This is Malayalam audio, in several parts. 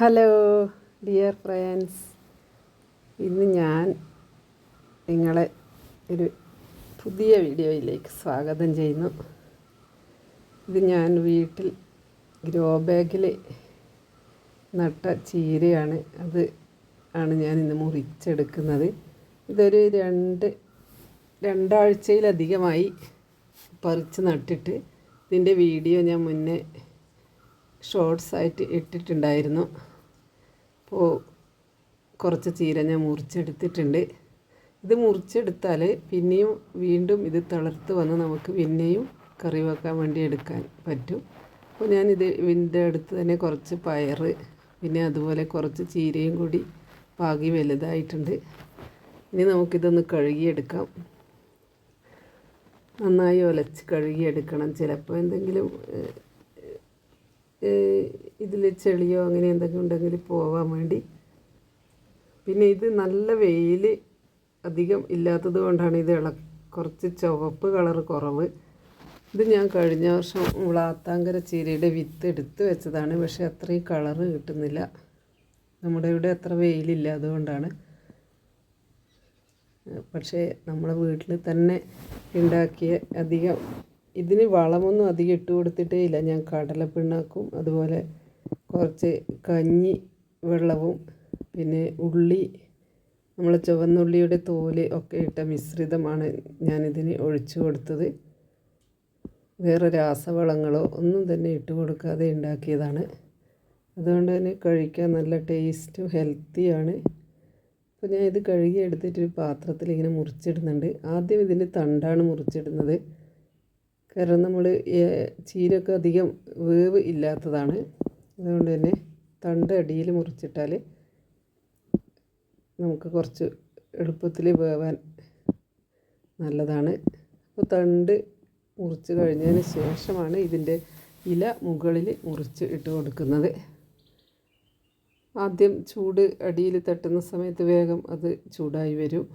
ഹലോ ഡിയർ ഫ്രണ്ട്സ് ഇന്ന് ഞാൻ നിങ്ങളെ ഒരു പുതിയ വീഡിയോയിലേക്ക് സ്വാഗതം ചെയ്യുന്നു. ഇത് ഞാൻ വീട്ടിൽ ഗ്രോ ബാഗിൽ നട്ട ചീരയാണ്. അത് ആണ് ഞാൻ ഇന്ന് മുറിച്ചെടുക്കുന്നത്. ഇതൊരു രണ്ട് രണ്ടാഴ്ചയിലധികമായി പറിച്ച് നട്ടിട്ട് ഇതിന്റെ വീഡിയോ ഞാൻ മുന്നേ ഷോർട്സ് ആയിട്ട് ഇട്ടിട്ടുണ്ടായിരുന്നു. അപ്പോൾ കുറച്ച് ചീര ഞാൻ മുറിച്ചെടുത്തിട്ടുണ്ട്. ഇത് മുറിച്ചെടുത്താൽ പിന്നെയും വീണ്ടും ഇത് തളർത്ത് വന്ന് നമുക്ക് പിന്നെയും കറി വെക്കാൻ വേണ്ടി എടുക്കാൻ പറ്റും. അപ്പോൾ ഞാനിത് ഇതിന്റെ അടുത്ത് തന്നെ കുറച്ച് പയർ പിന്നെ അതുപോലെ കുറച്ച് ചീരയും കൂടി പാകി വലുതായിട്ടുണ്ട്. ഇനി നമുക്കിതൊന്ന് കഴുകിയെടുക്കാം. നന്നായി ഒലച്ച് കഴുകിയെടുക്കണം. ചിലപ്പോൾ എന്തെങ്കിലും ഇതിൽ ചെളിയോ അങ്ങനെ എന്തെങ്കിലും ഉണ്ടെങ്കിൽ പോവാൻ വേണ്ടി. പിന്നെ ഇത് നല്ല വെയിൽ അധികം ഇല്ലാത്തത് കൊണ്ടാണ് ഇത് ഇള കുറച്ച് ചുവപ്പ് കളർ കുറവ്. ഇത് ഞാൻ കഴിഞ്ഞ വർഷം വിളാത്താങ്കര ചീരയുടെ വിത്ത് എടുത്ത് വെച്ചതാണ്. പക്ഷേ അത്രയും കളറ് കിട്ടുന്നില്ല. നമ്മുടെ ഇവിടെ അത്ര വെയിലില്ല അതുകൊണ്ടാണ്. പക്ഷേ നമ്മളെ വീട്ടിൽ തന്നെ ഉണ്ടാക്കിയ അധികം ഇതിന് വളമൊന്നും അധികം ഇട്ട് കൊടുത്തിട്ടേ ഇല്ല. ഞാൻ കടലപ്പിണ്ണാക്കും അതുപോലെ കുറച്ച് കഞ്ഞി വെള്ളവും പിന്നെ ഉള്ളി നമ്മൾ ചുവന്നുള്ളിയുടെ തോൽ ഒക്കെ ഇട്ട മിശ്രിതമാണ് ഞാനിതിന് ഒഴിച്ചു കൊടുത്തത്. വേറെ രാസവളങ്ങളോ ഒന്നും തന്നെ ഇട്ട് കൊടുക്കാതെ ഉണ്ടാക്കിയതാണ്. അതുകൊണ്ട് തന്നെ കഴിക്കാൻ നല്ല ടേസ്റ്റും ഹെൽത്തിയാണ്. അപ്പോൾ ഞാൻ ഇത് കഴുകി എടുത്തിട്ട് ഒരു പാത്രത്തിൽ ഇങ്ങനെ മുറിച്ചിടുന്നുണ്ട്. ആദ്യം ഇതിന്റെ തണ്ടാണ് മുറിച്ചിടുന്നത്. കാരണം നമ്മൾ ചീരയൊക്കെ അധികം വേവ് ഇല്ലാത്തതാണ്. അതുകൊണ്ട് തന്നെ തണ്ട് അടിയിൽ മുറിച്ചിട്ടാൽ നമുക്ക് കുറച്ച് എളുപ്പത്തിൽ വേവാൻ നല്ലതാണ്. അപ്പോൾ തണ്ട് മുറിച്ച് കഴിഞ്ഞതിന് ശേഷമാണ് ഇതിന്റെ ഇല മുകളിൽ മുറിച്ച് ഇട്ട് കൊടുക്കുന്നത്. ആദ്യം ചൂട് അടിയിൽ തട്ടുന്ന സമയത്ത് വേഗം അത് ചൂടായി വരും.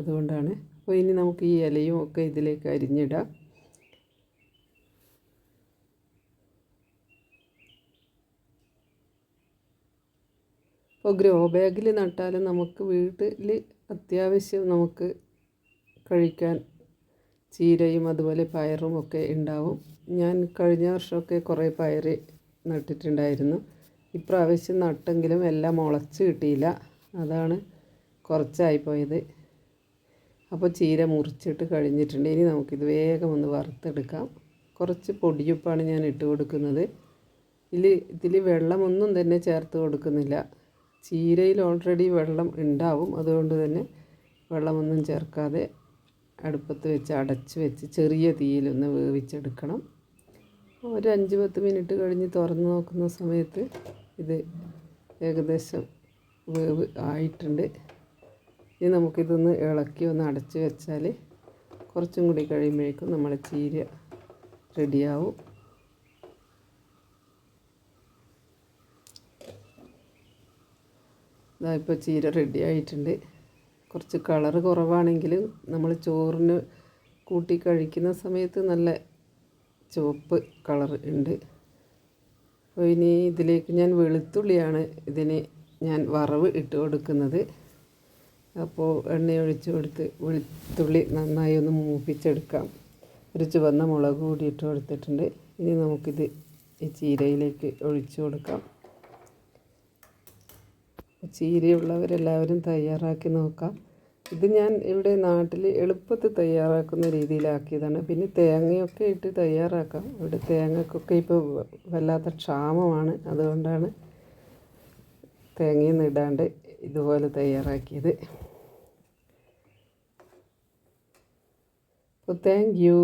അതുകൊണ്ടാണ്. അപ്പോൾ ഇനി നമുക്ക് ഈ ഇലയും ഒക്കെ ഇതിലേക്ക് അരിഞ്ഞിടാം. ഇപ്പോൾ ഗ്രോ ബാഗിൽ നട്ടാലും നമുക്ക് വീട്ടിൽ അത്യാവശ്യം നമുക്ക് കഴിക്കാൻ ചീരയും അതുപോലെ പയറും ഒക്കെ ഉണ്ടാവും ഞാൻ കഴിഞ്ഞ വർഷമൊക്കെ കുറേ പയർ നട്ടിട്ടുണ്ടായിരുന്നു. ഇപ്രാവശ്യം നട്ടെങ്കിലും എല്ലാം മുളച്ച് കിട്ടിയില്ല. അതാണ് കുറച്ചായി പോയത്. അപ്പോൾ ചീര മുറിച്ചിട്ട് കഴിഞ്ഞിട്ടുണ്ട്. ഇനി നമുക്കിത് വേഗം ഒന്ന് വറുത്തെടുക്കാം. കുറച്ച് പൊടിയുപ്പാണ് ഞാൻ ഇട്ട് കൊടുക്കുന്നത്. ഇതിൽ ഇതിൽ വെള്ളമൊന്നും തന്നെ ചേർത്ത് കൊടുക്കുന്നില്ല. ചീരയിൽ ഓൾറെഡി വെള്ളം ഉണ്ടാവും. അതുകൊണ്ട് തന്നെ വെള്ളമൊന്നും ചേർക്കാതെ അടുപ്പത്ത് വെച്ച് അടച്ച് വെച്ച് ചെറിയ തീയിലൊന്ന് വേവിച്ചെടുക്കണം. ഒരു അഞ്ച് പത്ത് മിനിറ്റ് കഴിഞ്ഞ് തുറന്ന് നോക്കുന്ന സമയത്ത് ഇത് ഏകദേശം വേവ് ആയിട്ടുണ്ട്. ഇനി നമുക്കിതൊന്ന് ഇളക്കി ഒന്ന് അടച്ച് വെച്ചാൽ കുറച്ചും കൂടി കഴിയുമ്പോഴേക്കും നമ്മുടെ ചീര റെഡിയാവും ഇപ്പോൾ ചീര റെഡി ആയിട്ടുണ്ട്. കുറച്ച് കളർ കുറവാണെങ്കിൽ നമ്മൾ ചോറിന് കൂട്ടി കഴിക്കുന്ന സമയത്ത് നല്ല ചുവപ്പ് കളർ ഉണ്ട്. അപ്പോൾ ഇനി ഇതിലേക്ക് ഞാൻ വെളുത്തുള്ളിയാണ് ഇതിന് ഞാൻ വറവ് ഇട്ട് കൊടുക്കുന്നത്. അപ്പോൾ എണ്ണയൊഴിച്ച് കൊടുത്ത് വെളുത്തുള്ളി നന്നായി ഒന്ന് മൂപ്പിച്ചെടുക്കാം. ഒരു ചുവന്ന മുളക് കൂടി ഇട്ട് കൊടുത്തിട്ടുണ്ട്. ഇനി നമുക്കിത് ഈ ചീരയിലേക്ക് ഒഴിച്ചു കൊടുക്കാം. ചീരയുള്ളവരെല്ലാവരും തയ്യാറാക്കി നോക്കാം. ഇത് ഞാൻ ഇവിടെ നാട്ടിൽ എളുപ്പത്തിൽ തയ്യാറാക്കുന്ന രീതിയിലാക്കിയതാണ്. പിന്നെ തേങ്ങയൊക്കെ ഇട്ട് തയ്യാറാക്കാം. ഇവിടെ തേങ്ങക്കൊക്കെ ഇപ്പോൾ വല്ലാത്ത ക്ഷാമമാണ്. അതുകൊണ്ടാണ് തേങ്ങയൊന്നും ഇടാണ്ട് ഇതുപോലെ തയ്യാറാക്കിയത്. അപ്പോൾ താങ്ക് യു